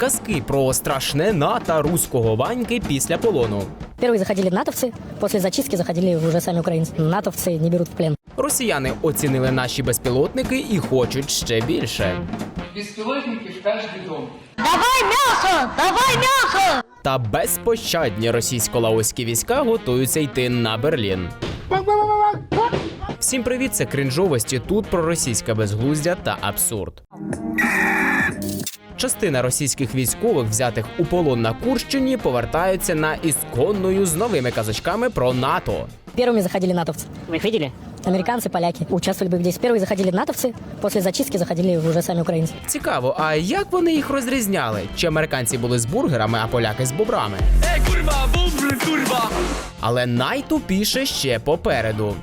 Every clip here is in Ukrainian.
Казки про страшне НАТО руського ваньки після полону. Первые заходили натовцы, после зачистки заходили уже сами украинцы. Натовцы не берут в плен. Росіяни оцінили наші безпілотники і хочуть ще більше. Беспилотники в каждый дом. Та безпощадні російсько-лаоські війська готуються йти на Берлін. Всім привіт, це крінжовості. Тут про російське безглуздя та абсурд. Частина російських військових, взятих у полон на Курщині, повертаються на ісконною з новими казочками про НАТО. Первыми заходили натовцы. Вы их видели? Американцы, поляки. Участвовали бы здесь. Первые заходили натовцы, после зачистки заходили уже сами украинцы. Цікаво, а як вони їх розрізняли? Чи американці були з бургерами, а поляки з бобрами? Але найтупіше ще попереду.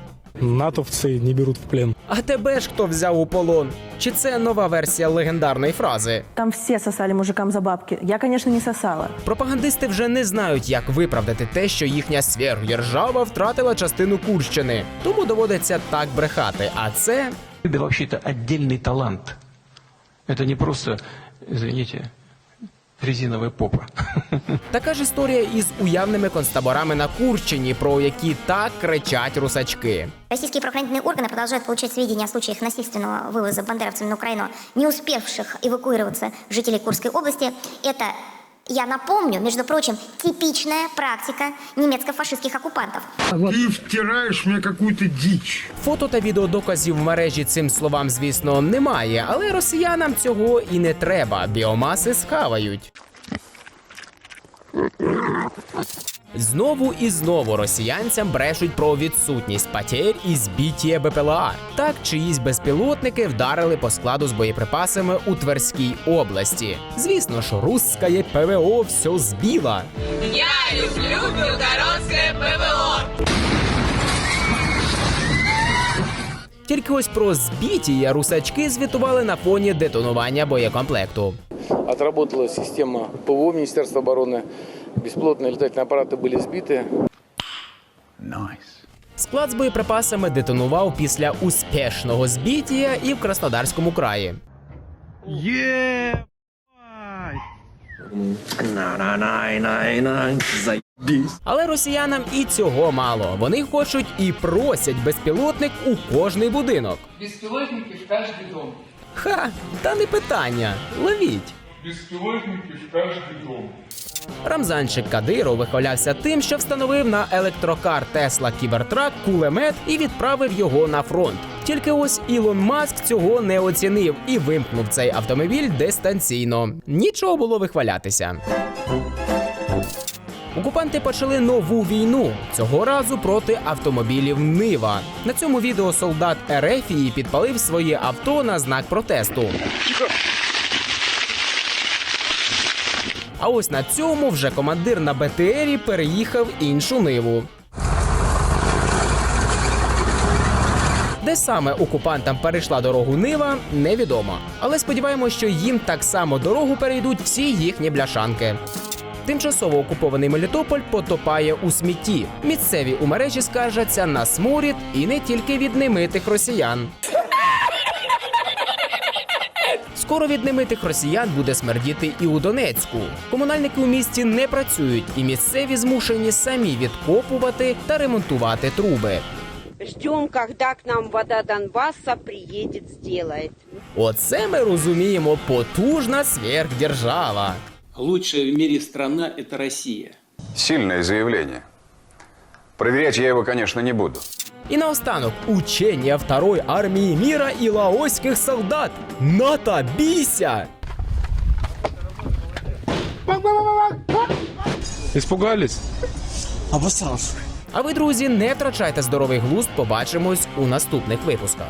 натовцы не берут в плен. А тебе ж хто взяв у полон? Чи це нова версія легендарної фрази? Там все сосали мужикам за бабки. Я, конечно, не сосала. Пропагандисти вже не знають, як виправдати те, що їхня сверхдержава втратила частину Курщини. Тому доводиться так брехати. А це Это вообще-то отдельный талант. Это не просто, извините, резиновая попа. така ж історія із уявними концтаборами на Курщині, про які так кричать русачки. Российские правоохранительные органы продолжают получать сведения о случаях насильственного вывоза бандеровцами на Украину, не успевших эвакуироваться жителей Курской области. Это, я напомню, между прочим, типичная практика немецко-фашистских оккупантов. Ти втираєш мені какую-то дичь. Фото та відеодоказів в мережі цим словам, звісно, немає, але росіянам цього і не треба. Біомаси схавають. Знову і знову росіянцям брешуть про відсутність потерь і збіття БПЛА. Так чиїсь безпілотники вдарили по складу з боєприпасами у Тверській області. Звісно ж, русскає ПВО все збіла. Я люблю білгородське ПВО. Тільки ось про збіття русачки звітували на фоні детонування боєкомплекту. Отработала система ПВО Министерства обороны. Беспилотные летательные аппараты были сбиты. Склад з боєприпасами детонував після успішного збіття і в Краснодарському краї. Але росіянам і цього мало. Вони хочуть і просять безпілотник у кожний будинок. Беспилотники в каждый дом. Ха, та не питання. Ловіть. Беспилотники в каждый дом. Рамзанчик Кадиров вихвалявся тим, що встановив на електрокар Тесла Кібертрак кулемет і відправив його на фронт. Тільки ось Ілон Маск цього не оцінив і вимкнув цей автомобіль дистанційно. Нічого було вихвалятися. Окупанти почали нову війну цього разу проти автомобілів Нива. На цьому відео солдат Ерефії підпалив своє авто на знак протесту. А ось на цьому вже командир на БТРі переїхав іншу ниву. Де саме окупантам перейшла дорогу Нива, невідомо. Але сподіваємося, що їм так само дорогу перейдуть всі їхні бляшанки. Тимчасово окупований Мелітополь потопає у смітті. Місцеві у мережі скаржаться на сморід і не тільки від немитих росіян. Скоро від немитих росіян буде смердіти і у Донецьку. Комунальники у місті не працюють, і місцеві змушені самі відкопувати та ремонтувати труби. Ждем, когда к нам вода Донбасса приедет, сделает. Оце ми розуміємо потужна сверхдержава. Лучшая в мире страна – это Россия. Сильное заявление. Проверять я его, конечно, не буду. І наостанок учення Второй армії міра і лаоських солдат. НАТО, бійся! Испугались? А ви, друзі, не втрачайте здоровий глузд. Побачимось у наступних випусках.